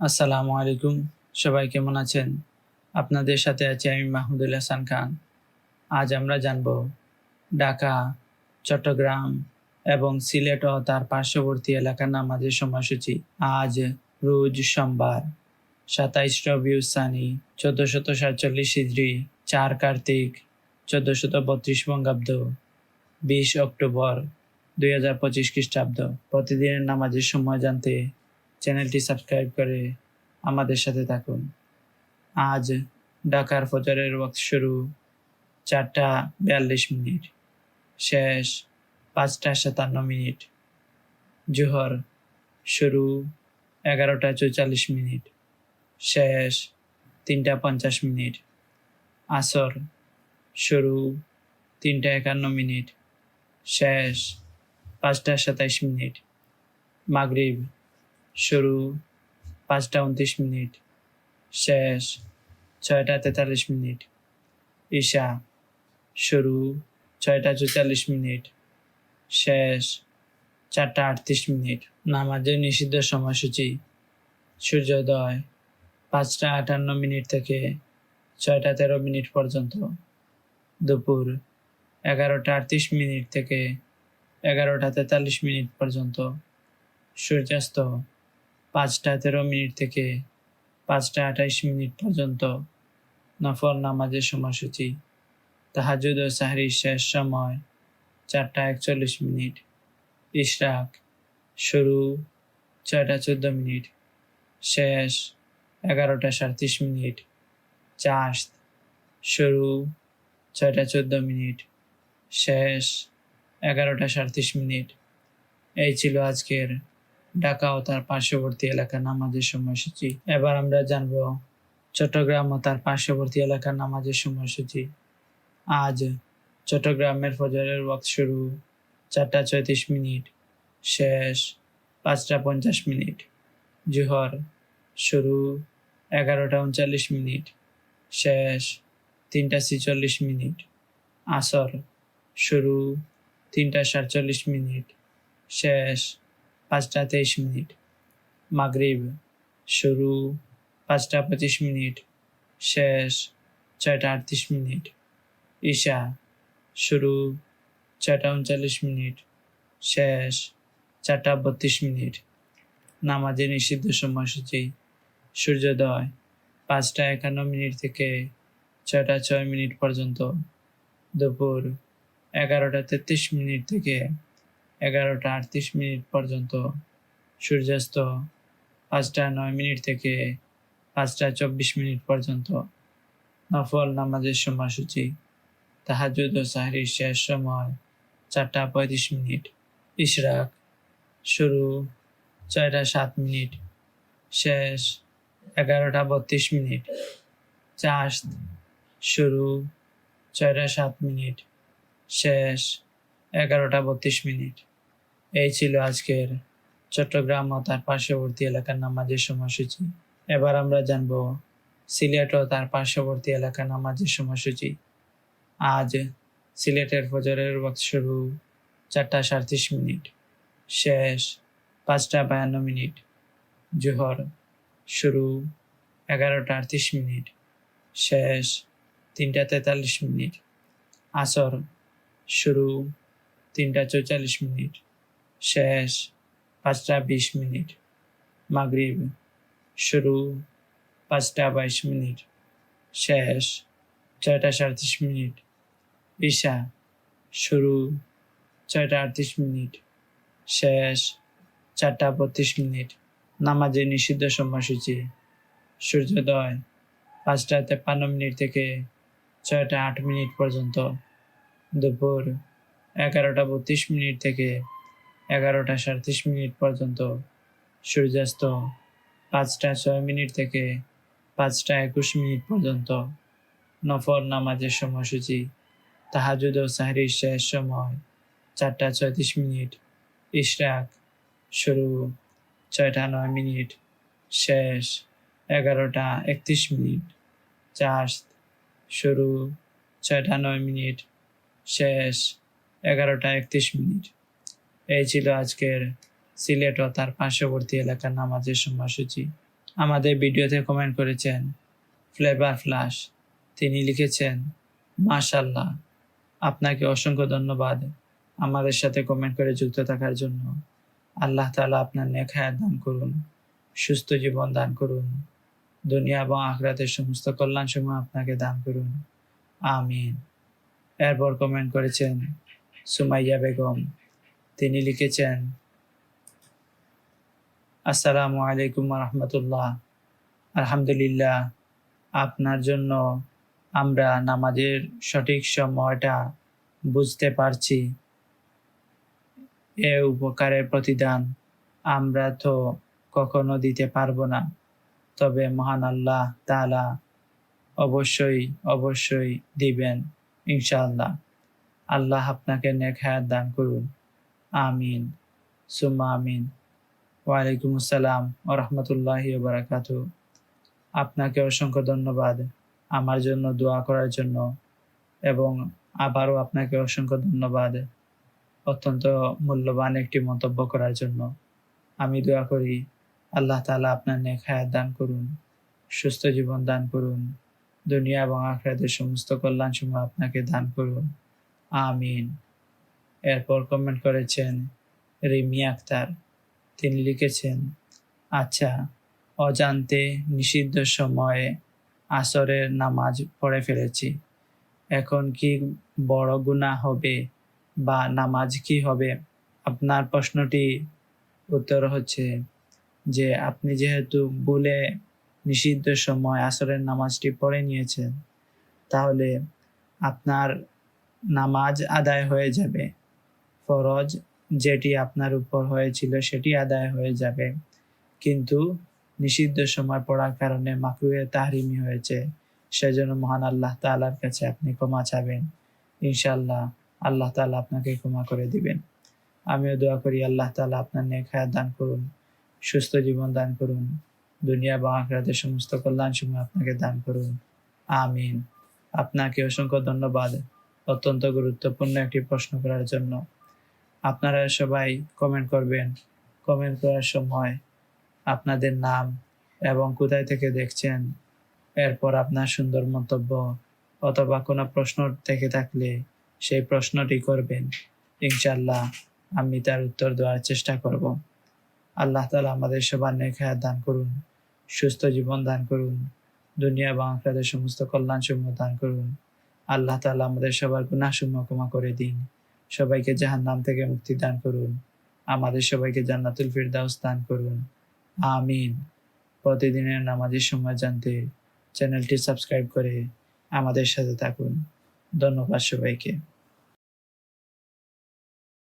আসসালামু আলাইকুম। সবাই কেমন আছেন? আপনাদের সাথে আছি আমি মাহমুদুল হাসান খান। আজ আমরা জানব ঢাকা, চট্টগ্রাম এবং সিলেট ও তার পার্শ্ববর্তী এলাকার নামাজের সময়সূচি। আজ রোজ সোমবার, সাতাইশ রবিউল সানি, চোদ্দশত সাতচল্লিশ হিজড়ি চার কার্তিক, চোদ্দশত বত্রিশ বঙ্গাব্দ, বিশ অক্টোবর, দুই হাজার পঁচিশ খ্রিস্টাব্দ। প্রতিদিনের নামাজের সময় জানতে চ্যানেলটি সাবস্ক্রাইব করে আমাদের সাথে থাকুন। আজ ঢাকার ফজরের ওয়াক্ত শুরু, চারটা বিয়াল্লিশ মিনিট। শেষ পাঁচটা সাতান্ন মিনিট। জোহর শুরু এগারোটা চৌচল্লিশ মিনিট। শেষ তিনটা পঞ্চাশ মিনিট। আসর শুরু তিনটা একান্ন মিনিট। শেষ পাঁচটা সাতাইশ মিনিট। মাগরিব শুরু পাঁচটা উনত্রিশ মিনিট, শেষ ছয়টা তেতাল্লিশ মিনিট, ঈশা শুরু ছয়টা চৌচল্লিশ মিনিট, শেষ চারটা আটত্রিশ মিনিট। নামাজের নিষিদ্ধ সময়সূচি, সূর্যোদয় পাঁচটা আটান্ন মিনিট থেকে ছয়টা তেরো মিনিট পর্যন্ত, দুপুর এগারোটা আটত্রিশ মিনিট থেকে এগারোটা তেতাল্লিশ মিনিট পর্যন্ত, সূর্যাস্ত পাঁচটা তেরো মিনিট থেকে পাঁচটা আঠাইশ মিনিট পর্যন্ত নফল নামাজের সময়সূচি। তাহাজুদ ও সাহরির শেষ সময় চারটা একচল্লিশ মিনিট। ইশরাক শুরু ছয়টা চোদ্দ মিনিট। শেষ এগারোটা সাঁত্রিশ মিনিট। চাষ শুরু ছয়টা চোদ্দ মিনিট। শেষ এগারোটা সাঁত্রিশ মিনিট। এই ছিল আজকের ঢাকা ও তার পার্শ্ববর্তী এলাকার নামাজের সময়সূচি। এবার আমরা জানব চট্টগ্রাম ও তার পার্শ্ববর্তী এলাকার নামাজের সময়সূচি। আজ চট্টগ্রামের ফজরের ওয়াক্ত শুরু চারটা চৌত্রিশ মিনিট, শেষ পাঁচটা পঞ্চাশ মিনিট, জোহর শুরু এগারোটা উনচল্লিশ মিনিট, শেষ তিনটা ছিচল্লিশ মিনিট, আসর শুরু তিনটা সাতচল্লিশ মিনিট, শেষ পাঁচটা তেইশ মিনিট। মাগরিব শুরু, পাঁচটা পঁচিশ মিনিট। শেষ, ছয়টা আটত্রিশ মিনিট। ঈশা শুরু, ছয়টা উনচল্লিশ মিনিট। শেষ, চারটা বত্রিশ মিনিট। নামাজের নিষিদ্ধ সময়সূচি। সূর্যোদয় পাঁচটা একান্ন মিনিট থেকে ছয়টা ছয় মিনিট পর্যন্ত। দুপুর এগারোটা তেত্রিশ মিনিট থেকে এগারোটা আটত্রিশ মিনিট পর্যন্ত। সূর্যাস্ত পাঁচটা নয় মিনিট থেকে পাঁচটা চব্বিশ মিনিট পর্যন্ত। নফল নামাজের সময়সূচি। তাহাজুদ ও সাহরির শেষ সময় চারটা পঁয়ত্রিশ মিনিট। ইশরাক শুরু ছয়টা সাত মিনিট। শেষ এগারোটা বত্রিশ মিনিট। চাষ শুরু ছয়টা সাত মিনিট। শেষ এগারোটা বত্রিশ মিনিট। এই ছিল আজকের চট্টগ্রাম ও তার পার্শ্ববর্তী এলাকার নামাজের সময়সূচি। এবার আমরা জানব সিলেট ও তার পার্শ্ববর্তী এলাকার নামাজের সময়সূচি। আজ সিলেটের ফজরের ওয়াক্ত শুরু চারটা সাঁত্রিশ মিনিট, শেষ পাঁচটা বায়ান্ন মিনিট, জোহর শুরু এগারোটা আটত্রিশ মিনিট, শেষ তিনটা তেতাল্লিশ মিনিট, আসর শুরু তিনটা চৌচল্লিশ মিনিট শেষ পাঁচটা বিশ মিনিট মাগরিব শুরু পাঁচটা বাইশ মিনিট শেষ ছয়টা সাঁত্রিশ মিনিট ঈশা শুরু ছয়টা আটত্রিশ মিনিট শেষ চারটা বত্রিশ মিনিট নামাজের নিষিদ্ধ সময়সূচি সূর্যোদয় পাঁচটা তেপ্পান্ন মিনিট থেকে ছয়টা আট মিনিট পর্যন্ত দুপুর এগারোটা বত্রিশ মিনিট থেকে এগারোটা সাঁত্রিশ মিনিট পর্যন্ত সূর্যাস্ত, পাঁচটা ছয় মিনিট থেকে পাঁচটা একুশ মিনিট পর্যন্ত নফর নামাজের সময়সূচি, তাহাজুদ ও সাহরির শেষ সময়, চারটা ছয়ত্রিশ মিনিট, ইশরাক শুরু, ছয়টা নয় মিনিট, শেষ এগারোটা একত্রিশ মিনিট চাষ শুরু, ছয়টা নয় মিনিট, শেষ এগারোটা একত্রিশ মিনিট। এই ছিল আজকের সিলেট ও তার পার্শ্ববর্তী এলাকার নামাজের সময়সূচি। আমাদের ভিডিওতে কমেন্ট করেছেন ফ্লেভার ফ্লাশ তিনি লিখেছেন মাশাল্লাহ আপনাকে অসংখ্য ধন্যবাদ আমাদের সাথে কমেন্ট করে যুক্ত থাকার জন্য। আল্লাহ তাআলা আপনার হায়াত দান করুন, সুস্থ জীবন দান করুন, দুনিয়া এবং আখরাতের সমস্ত কল্যাণ সমূহ আপনাকে দান করুন। আমিন। এরপর কমেন্ট করেছেন সুমাইয়া বেগম তিনি লিখেছেন, আসসালামু আলাইকুম রহমতুল্লাহ। আলহামদুলিল্লাহ, আপনার জন্য আমরা নামাজের সঠিক সময়টা বুঝতে পারছি। এ উপকারের প্রতিদান আমরা তো কখনো দিতে পারব না। তবে মহান আল্লাহ তালা অবশ্যই অবশ্যই দিবেন ইনশাআল্লাহ। আল্লাহ আপনাকে নেক দান করুন। আমিন। সুম্মা আমিন। ওয়ালাইকুম আসসালাম ও রহমতুল্লাহ বারাকাত আপনাকে অসংখ্য ধন্যবাদ আমার জন্য দোয়া করার জন্য এবং আবারও আপনাকে অসংখ্য ধন্যবাদ অত্যন্ত মূল্যবান একটি মন্তব্য করার জন্য। আমি দোয়া করি, আল্লাহ তাআলা আপনার নেক হায়াত দান করুন, সুস্থ জীবন দান করুন, দুনিয়া এবং আখরাতের সমস্ত কল্যাণ সমূহ আপনাকে দান করুন। আমিন। এরপর কমেন্ট করেছেন, রিমি আক্তার, তিনি লিখেছেন আচ্ছা অজান্তে নিষিদ্ধ সময়ে আসরের নামাজ পড়ে ফেলেছি। এখন কি বড় গুনাহ হবে বা নামাজ কি হবে? আপনার প্রশ্নটি উত্তর হচ্ছে যে, আপনি যেহেতু ভুলে নিষিদ্ধ সময় আসরের নামাজটি পড়ে নিয়েছেন, তাহলে আপনার নামাজ আদায় হয়ে যাবে। ফরজ যেটি আপনার উপর হয়েছিল সেটি আদায় হয়ে যাবে। কিন্তু নিষিদ্ধ সময় পড়ার কারণে মাকরুয়ে তাহরিমি হয়েছে। সেজন্য মহান আল্লাহ তাআলার কাছে আপনি ক্ষমা চাবেন। ইনশাল্লাহ আল্লাহ তাআলা আপনাকে ক্ষমা করে দিবেন। আমিও দোয়া করি আল্লাহ তাআলা আপনার হায়াত দান করুন, সুস্থ জীবন দান করুন, দুনিয়া বা আখরাতের সমস্ত কল্যাণ সময় আপনাকে দান করুন। আমিন। আপনাকে অসংখ্য ধন্যবাদ। অত্যন্ত গুরুত্বপূর্ণ একটি প্রশ্ন করার জন্য। আপনারা সবাই কমেন্ট করবেন। কমেন্ট করার সময় আপনাদের নাম এবং কোথায় থেকে দেখছেন, এরপর আপনার সুন্দর মন্তব্য অথবা কোনো প্রশ্ন থেকে থাকলে সেই প্রশ্নটি করবেন। ইনশাল্লাহ আমি তার উত্তর দেওয়ার চেষ্টা করব। আল্লাহ তালা আমাদের সবার হায়াত দান করুন, সুস্থ জীবন দান করুন, দুনিয়া আখরাতের সমস্ত কল্যাণ সমূহ দান করুন। আল্লাহ তালা আমাদের সবার গুনাহ সমূহ ক্ষমা করে দিন। সবাইকে জাহান নাম থেকে মুক্তি দান করুন। আমাদের সবাইকে জান্নাতুল ফিরদাউস দান করুন। আমিন। প্রতিদিনের নামাজের সময় জানতে চ্যানেলটি সাবস্ক্রাইব করে আমাদের সাথে থাকুন। ধন্যবাদ সবাইকে।